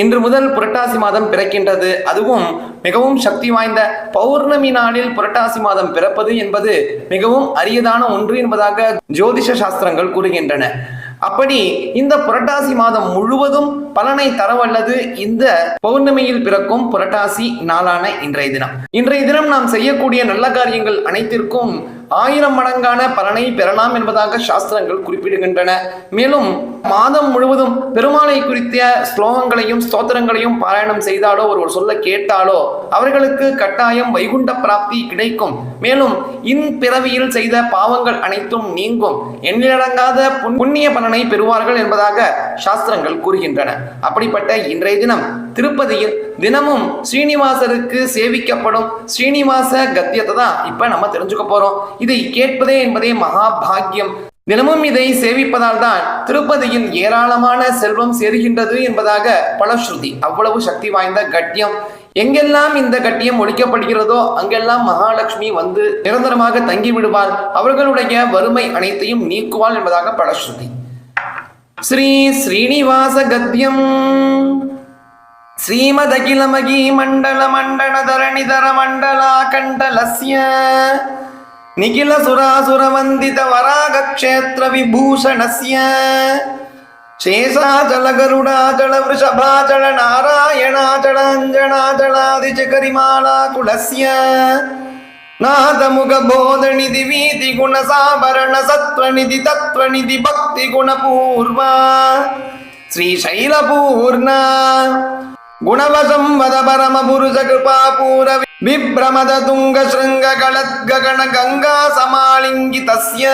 இன்று முதல் புரட்டாசி மாதம் பிறக்கின்றது. அதுவும் மிகவும் சக்தி வாய்ந்த பௌர்ணமி நாளில் புரட்டாசி மாதம் பிறப்பது என்பது மிகவும் அரியதான ஒன்று என்பதாக ஜோதிஷ சாஸ்திரங்கள் கூறுகின்றன. அப்படி இந்த புரட்டாசி மாதம் முழுவதும் பலனை தரவல்லது இந்த பௌர்ணமியில் பிறக்கும் புரட்டாசி நாளான இன்றைய தினம். இன்றைய தினம் நாம் செய்யக்கூடிய நல்ல காரியங்கள் அனைத்திற்கும் ஆயிரம் மடங்கான பலனை பெறலாம் என்பதாக சாஸ்திரங்கள் குறிப்பிடுகின்றன. மேலும் மாதம் முழுவதும் பெருமாளை குறித்த ஸ்லோகங்களையும் ஸ்தோத்திரங்களையும் பாராயணம் செய்தாலோ ஒருவர் சொல்ல கேட்டாலோ அவர்களுக்கு கட்டாயம் வைகுண்ட பிராப்தி கிடைக்கும். மேலும் இன் பிறவியில் செய்த பாவங்கள் அனைத்தும் நீங்கும். எண்ணிலடங்காத புண்ணிய பலனை பெறுவார்கள் என்பதாக சாஸ்திரங்கள் கூறுகின்றன. அப்படிப்பட்ட இன்றைய தினம் திருப்பதியில் தினமும் ஸ்ரீனிவாசருக்கு சேவிக்கப்படும் ஸ்ரீனிவாச கத்தியத்தை தான் இப்ப நம்ம தெரிஞ்சுக்க போறோம். இதை கேட்பதே என்பதே மகாபாகியம் தினமும் இதை சேவிப்பதால் தான் திருப்பதியின் ஏராளமான செல்வம் சேருகின்றது என்பதாக பலஸ்ருதி அவ்வளவு சக்தி வாய்ந்த கட்டியம். எங்கெல்லாம் இந்த கட்டியம் ஒழிக்கப்படுகிறதோ அங்கெல்லாம் மகாலட்சுமி வந்து நிரந்தரமாக தங்கி விடுவார் அவர்களுடைய வறுமை அனைத்தையும் நீக்குவாள் என்பதாக பலஸ்ருதி ஸ்ரீ ஸ்ரீனிவாச கத்தியம். ಶ್ರೀಮದಖಿಲಮಗೀ ಮಂಡಲ ಮಂಡಳ ಧರಣಿಧರ ಮಂಡಲಾಕಂಡಲಸ್ಯ ನಿಖಿಲ ಸುರಾಸುರ ವಂದಿತ ವರಾಗ ಕ್ಷೇತ್ರ ವಿಭೂಷಣಸ್ಯ ಶೇಷಾಚಲಗರುಡಾಚಲ ವೃಷಭಾಚಲ ನಾರಾಯಣಾಚಲ ಅಂಜನಾಚಲಾದಿಚಕರಿಮಾಲಾಕುಲಸ್ಯ ನಾದಮುಗ ಬೋಧನಿಧಿ ವೀತಿ ಗುಣ ಸಾಭರಣ ಸತ್ವನಿಧಿ ತತ್ವನಿಧಿ ಭಕ್ತಿ ಗುಣ ಪೂರ್ವ ಶ್ರೀಶೈಲಪೂರ್ಣ குணவசம் வத பரம புருஷ கிருபா பூர விப்ரமத துங்க ஸ்ருங்க கலத்கண கங்கா சமாலிங்கி தஸ்ய.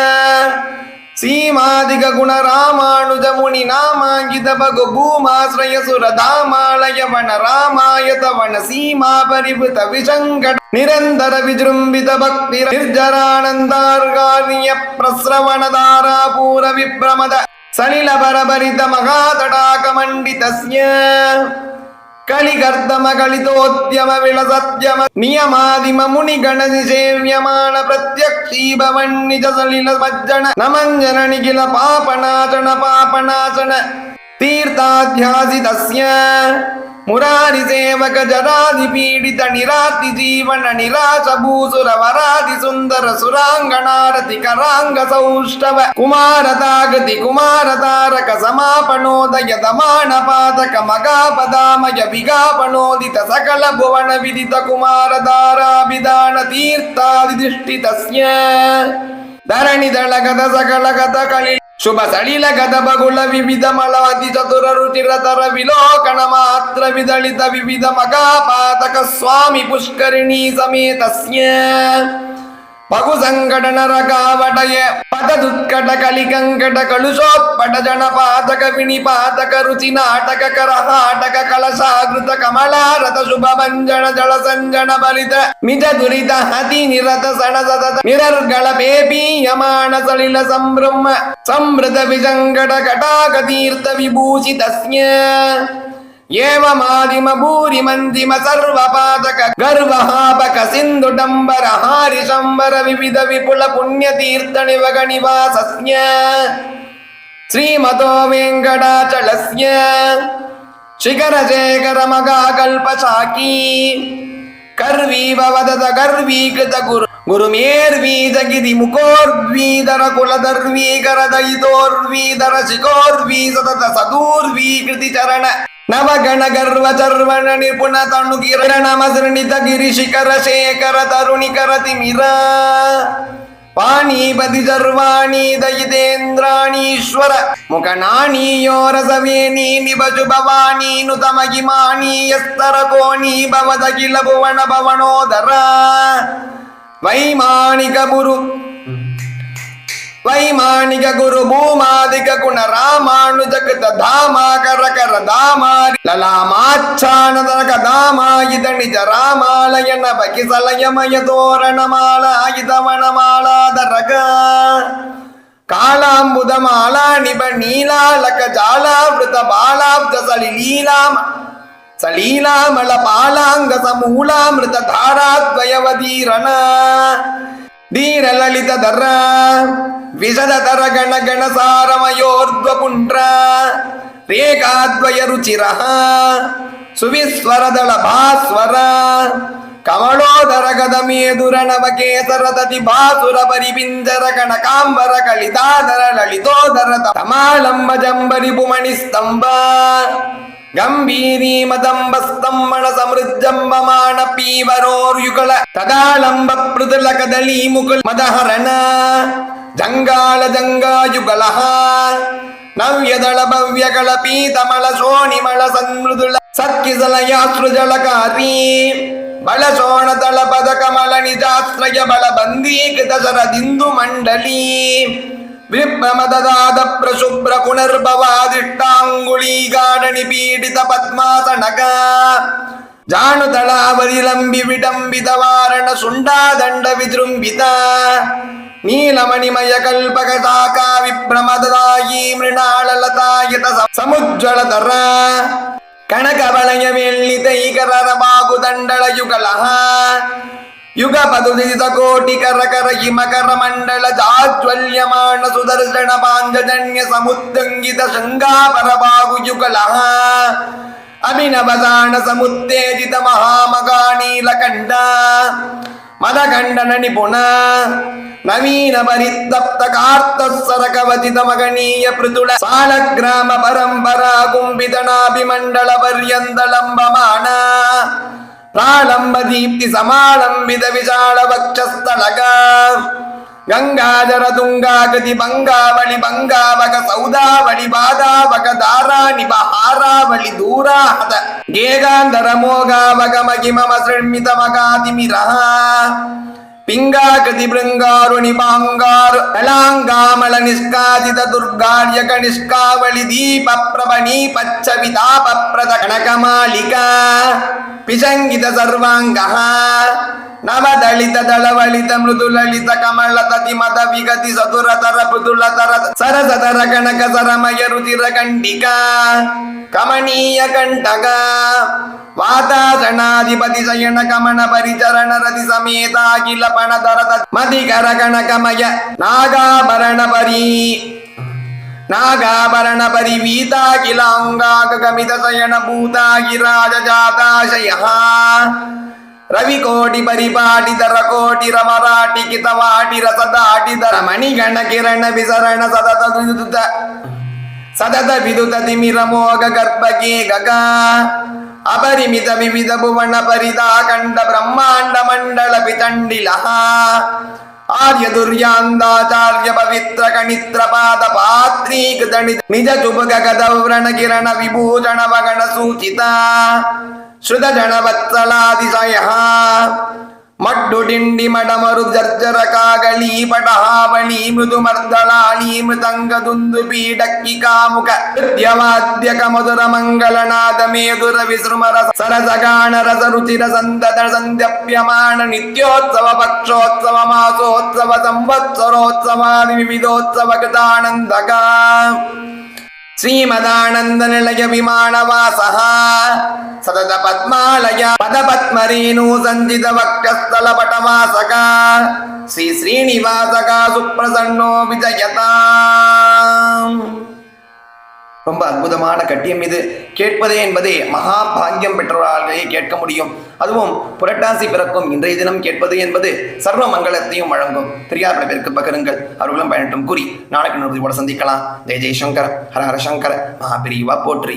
சீமாதிக குண ராமானுஜ முனி நாமாங்கித பகு பூமாஸ்ரய சுரதாமாலய வன ராமாயத வன சீமா பரிபுத விஷங்கட நிரந்தர விஜృంభిత பக்தி நிர்ஜரானந்தார்காரிய பிரஸ்ரவணதாரா பூர விப்ரமத சலில பரபரித மகாதடாகமண்டிதஸ்ய ಕಳಿಗರ್ಧಮ ಕಳಿತೋದ್ಯಮ ವಿಳಸದ್ಯಮ ನಿಯಮಾದಿಮ ಮುನಿ ಗಣನಿ ಸೇವ್ಯಮಾನ ಪ್ರತ್ಯಕ್ಷೀಭ ವಣ್ಣಿಜ ಸಲಿಲ ಸಜ್ಜನ ನಮಂಜನ ನಿಖಿಲ ಪಾಪನಾಶನ ಪಾಪನಾಶನ ತೀರ್ಥಾಧ್ಯಾಸಿತಸ್ಯ మురారి సేవక జరాది పీడిత నిరాతి జీవన నిరాశ భూసుర వరాది సుందర సురాంగణారతి కరాంగ సౌష్టవ కుమార తాగతి కుమార తారక సమాపణోదయ దమాణ పాతక మగాపదామయ విగాపణోదిత సకల భువన విదిత కుమార ధారాభిధాన తీర్థాది దృష్టి తస్య ధరణి దళగత సకల గత కళి శుభ సళిల గదబగుళ వివిధమల అతి చతుర రుచిరతర విలోకణ మాత్ర విదళిత వివిధ మగాపాతక స్వామి పుష్కరిణీ సమేతస్య ಪದ ದುತ್ಕಟ ಕಲಿಕಂಕಟ ಕಳುಷೋತ್ಪಟ ಜನಪಾತಕ ವಿಣಿಪಾತಕ ರುಚಿ ನಾಟಕ ಕರಹಾಟಕ ಕಳಶಾಗೃತ ಕಮಲಾರತ ಶುಭ ಭಂಜನ ಜಳ ಸಂಜನ ಬಲಿತ ನಿಜ ದುರಿತ ಹತಿ ನಿರತ ಸಣ ಸತತ ನಿರರ್ಗಳ ಬೇಪೀಯಮಾನ ಸಲಿಲ ಸಂಭ್ರಮ ಸಂಭೃತ ವಿಸಂಕಟ ಕಟಾಕ ತೀರ್ಥ ವಿಭೂಷಿತಸ್ಯ ఏమాదిమ భూరి మందిమ సర్వపాతక గర్వహాపక సింధు డంబర హారి శంబర వివిధ విపుల పుణ్యతీర్థ నివగ నివాసస్య శ్రీమతో వెంకటాచలస్య శిఖర శేఖర మగాకల్పశాకీ కర్వీవ వదత గర్వీకృత గురు గురుమేర్వీజగిరి ముఖోర్వీధర కులధర్వీకర దయితోర్వీధర శిఖోర్వీ సతత సదూర్వీకృతి చరణ ಸತತ ಸದೂರ್ವೀಕೃತಿ ಚರಣ ನವಗಣ ಗರ್ವ ಚರ್ವಣ ನಿಪುಣ ತಣು ಕಿರಣ ಮಸೃಣಿತ ಗಿರಿ ಶಿಖರ ಶೇಖರ ತರುಣಿಕರ ತಿಮಿರ ಪಾಣೀಪತಿ ಸರ್ವಾಣಿ ದಯಿತೇಂದ್ರಾಣೀಶ್ವರ ಮುಖನಾಣೀಯೋ ರಸವೇಣಿ ನಿಭಜು ಭವಾನಿ ನುತ ಮಹಿಮಾಣಿ ಯಸ್ತರ ಕೋಣಿ ಭವದಖಿಲ ಭುವನ ಭವನೋದರ ವೈಮಾನಿಕ ಗುರು వైమానిక గురు భూమాదిక గుణ రామానుజకృత ధామా కరకర దామారి లలామాచ్చానదనక దామా ఇద నిజ రామాలయ నవకి సలయమయ తోరణమాల ఇద వనమాలాదరగ కాళాంబుదమాల నిబ నీలాలక జాలావృత బాలాబ్ద సలి లీలామ సలీలామళ పాలాంగ సమూలామృత ధారాద్వయవతీరణ ಧೀರಲಲಿತಧರ ವಿಷದಧರ ಗಣ ಗಣ ಸಾರಮಯೋರ್ಧ್ವ ಪುಂಡ್ರ ರೇಖಾದ್ವಯ ರುಚಿರ, ಸುವಿಸ್ವರದಳ ಭಾಸ್ವರ ಕಮಳೋದರ ಗದ ಕಮಲೋದರ ಗದಮೇದುರ ನವಕೇಸರ ದತಿ ಭಾಸುರ ಪರಿಪಿಂಜರ ಕಣಕಾಂಬರ ಕಳಿತಾದರ ಲಲಿತೋದರ ತಮಾಲಂಬ ಜಂಬರಿ ಪುಮಣಿ ಸ್ತಂಭ. ಗಂಭೀರೀ ಮದಂಬ ಸ್ತಂಭಣ ಸಮೃದ್ಧಂಬಮಾಣ ಪೀವರೋರ್ಯುಗಳ ತದಾಳಂಬ ಮೃದುಲ ಕದಳಿ ಮುಕುಲ್ ಮದಹರಣ ಜಂಗಾಳ ಜಂಗಾಯುಗಳ ನವ್ಯದಳ ಭವ್ಯಗಳ ಪೀತಮಳ ಶೋಣಿಮಳ ಸನ್ಮೃದುಳ ಸತ್ಕಿಸಲಯಾಸೃಜಳಕಾರಿ ಬಳ ತಳ ಪದ ಕಮಲ ನಿಜಾಶ್ರಯ ಬಳ ಬಂದೀಕೃತ ಶರದಿಂದು ಮಂಡಲಿ బింబమదాద ప్రశుభ్ర పునర్భవాదిష్టాంగుళీగాడని పీడిత పద్మాసనక జానుతళావరిలంబి విడంబితవారణ సుండాదండ విజృంభిత నీలమణిమయ కల్పక సాకా విభ్రమదాయీ మృణాళలతాయత సముజ్వలతర కనకవలయ వెళ్ళితైకరమాగు దండళయుగలహ ವೆಳ್ಳಿತ ಈಕರರ ಬಾಗುದಂಡಳ ಯುಗಳ ಯುಗ ಪದುದಿತ ಕೋಟಿ ಕರ ಕರ ಹಿಮಕರ ಮಂಡಳ ಜಾಜ್ವಲ್ಯಮಾನ ಸುದರ್ಶನ ಪಾಂಜಜನ್ಯ ಸಮುದ್ದಂಗಿತ ಶೃಂಗಾಪರ ಬಾಗು ಯುಗಳ ಅಭಿನವದಾನ ಸಮುತ್ತೇಜಿತ ಮಹಾಮಗಾನೀಲ ಕಂಡ ಮದಗಂಡನ ನಿಪುಣ ನವೀನ ಪರಿತಪ್ತ ಕಾರ್ತ ಸರಕವಚಿತ ಮಗನೀಯ ಪೃತುಳ ಸಾಲಗ್ರಾಮ ಪರಂಪರಾ ಕುಂಭಿತನಾಭಿಮಂಡಲ ಪರ್ಯಂತಳಂಬಮಾನ ಪ್ರಾಳಂಬ ప్రాళంబదీప్తి సమాళంబిత విశాల వక్షస్థలగా గంగాధర తుంగాగతి బంగావళి బంగావక సౌదావళి బాధావక దారాణివ హారావళి దూరాహత గేగాంధర మోగావక మహిమమ శృణ్మిత మగాదిమిరహ పింగాకృతి బృంగారు నిపాంగారు కళాంగామల నిష్కాదిత దుర్గార్యక నిష్కావళి దీప ప్రభణీ పచ్చ వితాప ప్రద కనకమాలికా ಪಿಶಂಗಿತ ಸರ್ವಾಂಗ ನವದಳಿತ ದಳವಳಿತ ಮೃದುಲಲಿತ ಕಮಲ ತತಿ ಮದ ವಿಗತಿ ಸದುರ ತರ ಮೃದುಲ ತರ ಸರಸ ತರ ಕನಕ ಸರಮಯ ರುಚಿರ ಕಂಡಿಕ ಕಮನೀಯ ಕಂಟಕ ವಾತಾಸನಾಧಿಪತಿ ಶಯನ ಕಮನ ಪರಿಚರಣ ರತಿ ಸಮೇತ ಅಖಿಲ ಪಣದರ ಮದಿಕರ ಕನಕಮಯ ನಾಗಾಭರಣ ಪರಿ नागाभरणपरिवीताखिलाङ्गाकगमितशयनभूताखिराजजाताशयः रविकोटिपरिपाटितरकोटिरमराटिकितवाटिरसदाटितरमणिगणकिरणविसरण सतत सतत विदुततिमिरमोघगर्भगे गगा अपरिमित विविध भुवन परिदाखण्ड ब्रह्माण्डमण्डलपितण्डिलः आर्यदुर्यान्दाचार्य पवित्र कणित्रपाद पात्रीकृत निज चुपगदव्रण किरण विभूषण वगण सूचिता श्रुतजणवत्सलातिशयः ಮೋಗ ಗರ್ಭಗೆ ಗಗ ಅಪರಿಮಿತ ವಿವಿಧ ಭುವನ ಪರಿದಾ ಕಂಡ ಬ್ರಹ್ಮಾಂಡ ಮಂಡಲ ಪಿತಂಡಿಲ ಆರ್ಯ ದುರ್ಯಾಂದಾಚಾರ್ಯ ಪವಿತ್ರ ಕಣಿತ್ರ ಪಾದ ಪಾತ್ರೀಕೃತ ನಿಜ ಚುಬಗ ಗದವ್ರಣ ಕಿರಣ ವಿಭೂಷಣ ವಗಣ ಸೂಚಿತ ಶ್ರುತ ಜನವತ್ಸಲಾದಿಶಯ ಮಡ್ಡು ಡಿಂಡಿ ಮಡಮರು ಜರ್ಜರ ಕಾಗಳಿ ಪಟಹಾವಳಿ ಮೃದು ಮರ್ದಳಾಳಿ ಮೃದಂಗ ದುಂದು ಪೀಡಕ್ಕಿ ಕಾಮುಕ ನೃತ್ಯವಾದ್ಯಕ ಮಧುರ ಮಂಗಳನಾದ ಮೇದುರ ವಿಸೃಮರ ಸರಸಗಾಣ ರಸ ರುಚಿರ ಸಂತತ ಸಂಧ್ಯಪ್ಯಮಾಣ ನಿತ್ಯೋತ್ಸವ ಪಕ್ಷೋತ್ಸವ ಮಾಸೋತ್ಸವ ಸಂವತ್ಸರೋತ್ಸವಾದಿ ವಿವಿಧೋತ್ಸವ ಕೃತಾನಂದಕ ಶ್ರೀಮದಾನಂದನಿಲಯ ವಿಮಾನವಾಸಃ ಸತತ ಪದ್ಮಾಲಯ ಪದ ಪದ್ಮರೀನು ಸಂಜಿತ ವಕ್ಷಸ್ಥಲ ಪಟವಾಸಕ ಶ್ರೀ ಶ್ರೀನಿವಾಸಕ ಸುಪ್ರಸನ್ನೋ ವಿಜಯತಾ ரொம்ப அற்புதமான கட்டியம் இது. கேட்பதே என்பதே மகா பாக்கியம் பெற்றவர்களே கேட்க முடியும். அதுவும் புரட்டாசி பிறக்கும் இன்றைய தினம் கேட்பது என்பது சர்வ மங்களத்தையும் வழங்கும். தெரியாத பல பேருக்கு பகிருங்கள். அவர்களும் பயனட்டும் கூறி நாளைக்கு நூறு கூட சந்திக்கலாம். ஜெய ஜெய்சங்கர் ஹர ஹர சங்கர மகாபிரிவா போற்றி.